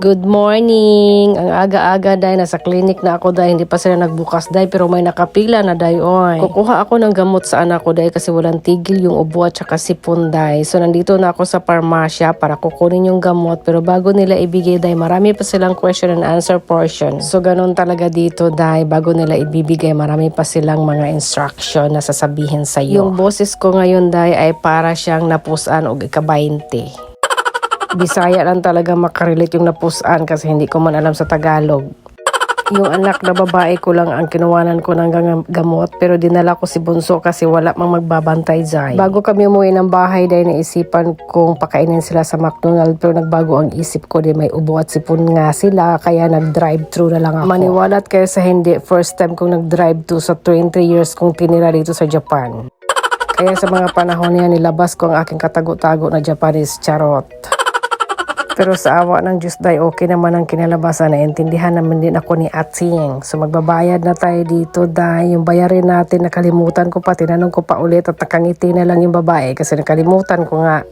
Good morning! Ang aga-aga dahil nasa clinic na ako dahil hindi pa sila nagbukas dahil pero may nakapila na dahil oy. Kukuha ako ng gamot sa anak ko dahil kasi walang tigil yung ubo at saka sipon dahil. So nandito na ako sa parmasya para kukunin yung gamot pero bago nila ibigay dahil marami pa silang question and answer portion. So ganun talaga dito dahil bago nila ibibigay marami pa silang mga instruction na sasabihin sa iyo. Yung boses ko ngayon dahil ay para siyang napusan o ika-20. Bisaya lang talaga makarelate yung napusan kasi hindi ko man alam sa Tagalog. Yung anak na babae ko lang ang kinuwanan ko ng gam- gamot pero dinala ko si Bunso kasi wala mang magbabantay dyan. Bago kami umuwi ng bahay dahil naisipan kong pakainin sila sa McDonald's pero nagbago ang isip ko din may ubo at sipon nga sila kaya nag-drive thru na lang ako. Maniwalat kayo sa hindi, first time kong nag-drive thru sa 23 years kong tinira dito sa Japan. Kaya sa mga panahon niya nilabas ko ang aking katago-tago na Japanese charot. Pero sa awa ng Diyos day, okay naman ang kinalabasan. Naintindihan naman din ako ni Atsing. So magbabayad na tayo dito dahil yung bayarin natin nakalimutan ko pa. Tinanong ko pa ulit at nakangiti na lang yung babae kasi nakalimutan ko nga.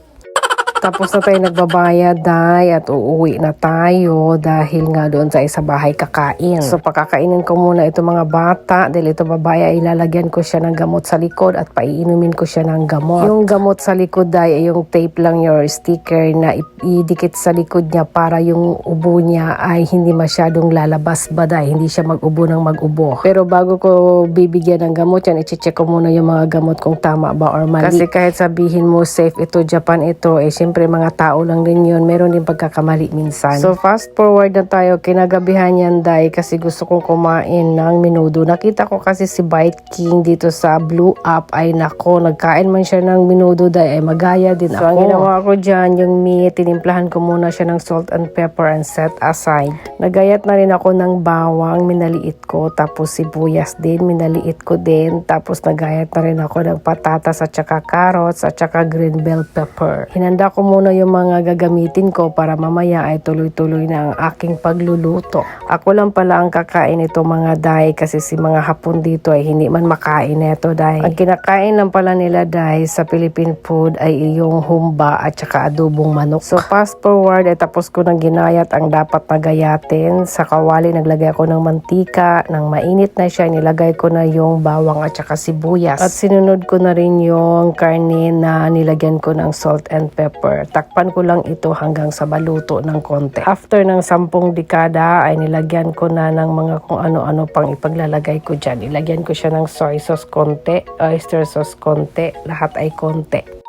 Tapos na tayo nagbabayad dahil at uuwi na tayo dahil nga doon sa isa bahay kakain. So pakakainin ko muna ito mga bata dahil ito babae ay ilalagyan ko siya ng gamot sa likod at paiinumin ko siya ng gamot. Yung gamot sa likod ay yung tape lang your sticker na idikit sa likod niya para yung ubo niya ay hindi masyadong lalabas ba dahil hindi siya mag-ubo ng mag-ubo. Pero bago ko bibigyan ng gamot yan, i-check ko muna yung mga gamot kung tama ba or mali. Kasi kahit sabihin mo safe ito, Japan ito, eh syempre mga tao lang din yun. Meron din pagkakamali minsan. So fast forward na tayo, kinagabihan yan dahil kasi gusto kong kumain ng minudo. Nakita ko kasi si Bite King dito sa Blue Up ay nako, nagkain man siya ng minudo dahil ay magaya din ako. So ang ginawa ko dyan, yung meat, tinimplahan ko muna siya ng salt and pepper and set aside. Nagayat na rin ako ng bawang, minaliit ko. Tapos sibuyas din, minaliit ko din. Tapos nagayat na rin ako ng patatas at saka carrots at saka green bell pepper. Hinanda ko muna yung mga gagamitin ko para mamaya ay tuloy-tuloy na ang aking pagluluto. Ako lang pala ang kakain ito mga day kasi si mga hapon dito ay hindi man makain ito day. Ang kinakain lang pala nila day sa Philippine food ay yung humba at saka adobong manok. So fast forward ay tapos ko nang ginayat ang dapat na gayatin. Sa kawali naglagay ako ng mantika, nang mainit na siya nilagay ko na yung bawang at saka sibuyas. At sinunod ko na rin yung karne na nilagyan ko ng salt and pepper. Takpan ko lang ito hanggang sa maluto ng konti. After ng sampung dekada ay nilagyan ko na ng mga kung ano-ano pang ipaglalagay ko dyan. Ilagyan ko siya ng soy sauce konti, oyster sauce konti, lahat ay konti.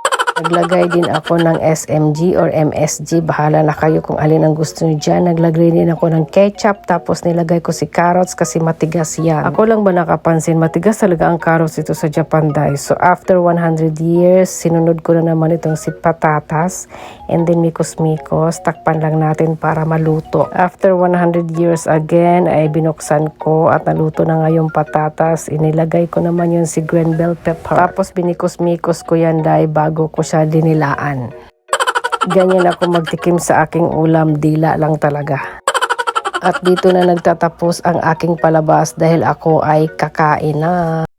Naglagay din ako ng SMG or MSG. Bahala na kayo kung alin ang gusto niyo dyan. Naglagay din ako ng ketchup. Tapos nilagay ko si carrots kasi matigas yan. Ako lang ba nakapansin, matigas talaga ang carrots ito sa Japan dahil. So after 100 years, sinunod ko na naman itong si patatas. And then mikos-mikos. Takpan lang natin para maluto. After 100 years again, ay binuksan ko at naluto na nga yung patatas. Inilagay ko naman yung si green bell pepper. Tapos binikos-mikos ko yan dahil bago ko siya dinilaan. Ganyan ako magtikim sa aking ulam, dila lang talaga. At dito na nagtatapos ang aking palabas dahil ako ay kakain na.